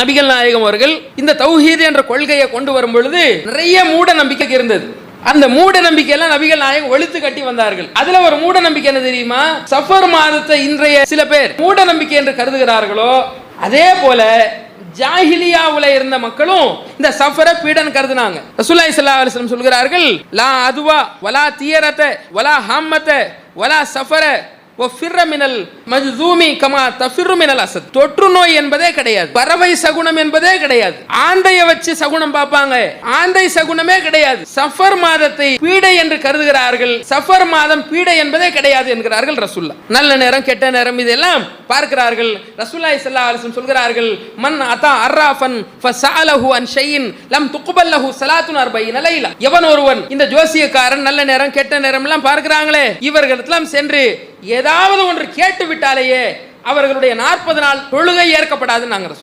நபிகள் நாயகம் அவர்கள் இந்த தௌஹீத் என்ற கொள்கையை கொண்டு வரும் பொழுது நிறைய மூட நம்பிக்கை இருந்தது. அந்த மூட நம்பிக்கையெல்லாம் நபிகள் நாயகம் ஒழித்து கட்டி வந்தார்கள். அதுல ஒரு மூட நம்பிக்கை என்ன தெரியுமா? சஃபர் மாதத்தை இன்றைய சில பேர் மூட நம்பிக்கை என்று கருதுகிறார்களோ அதே போல ஜாஹிலியாவுல இருந்த மக்களும் இந்த சஃபரை பீடன் கருதுனாங்க. ரசூலுல்லாஹி சல்லா அலிஸ்லம் சொல்கிறார்கள் லா அதுவா வலா தீயரத்தை வலா ஹாமத்தை வலா சஃபர ஒஃபிர்ர மினல் மஜ்தூமி கமா தஃபிர்ரு அசத். தொற்று நோய் என்பதே கிடையாது. பறவை சகுனம் என்பதே கிடையாது. ஆந்தைய வச்சு சகுனம் பார்ப்பாங்க. ஆந்தை சகுனமே கிடையாது. சஃபர் மாதத்தை பீடை என்று கருதுகிறார்கள். சஃபர் மாதம் பீடை என்பதே கிடையாது என்கிறார்கள் ரசுல்லா. நல்ல நேரம் கெட்ட நேரம் இதெல்லாம் பார்க்கிறார்கள். ரசுல்லா ஸல்லல்லாஹு அரசன் சொல்கிறார்கள் மன் அத்தா அர்ராஃபன் ஃபசாலஹு அன் ஷையின் லம் துக்குபல்லஹு சலாத்துன் ஸலாத்துன் அர்பஈன எவன் ஒருவன் இந்த ஜோசியக்காரன் நல்ல நேரம் கெட்ட நேரம் எல்லாம் பார்க்கிறாங்களே இவர்களிடத்தெல்லாம் சென்று ஏதாவது ஒன்று கேட்டு விட்டாலேயே அவர்களுடைய நாற்பது நாள் தொழுகை ஏற்கப்படாதுன்னு நாங்கள்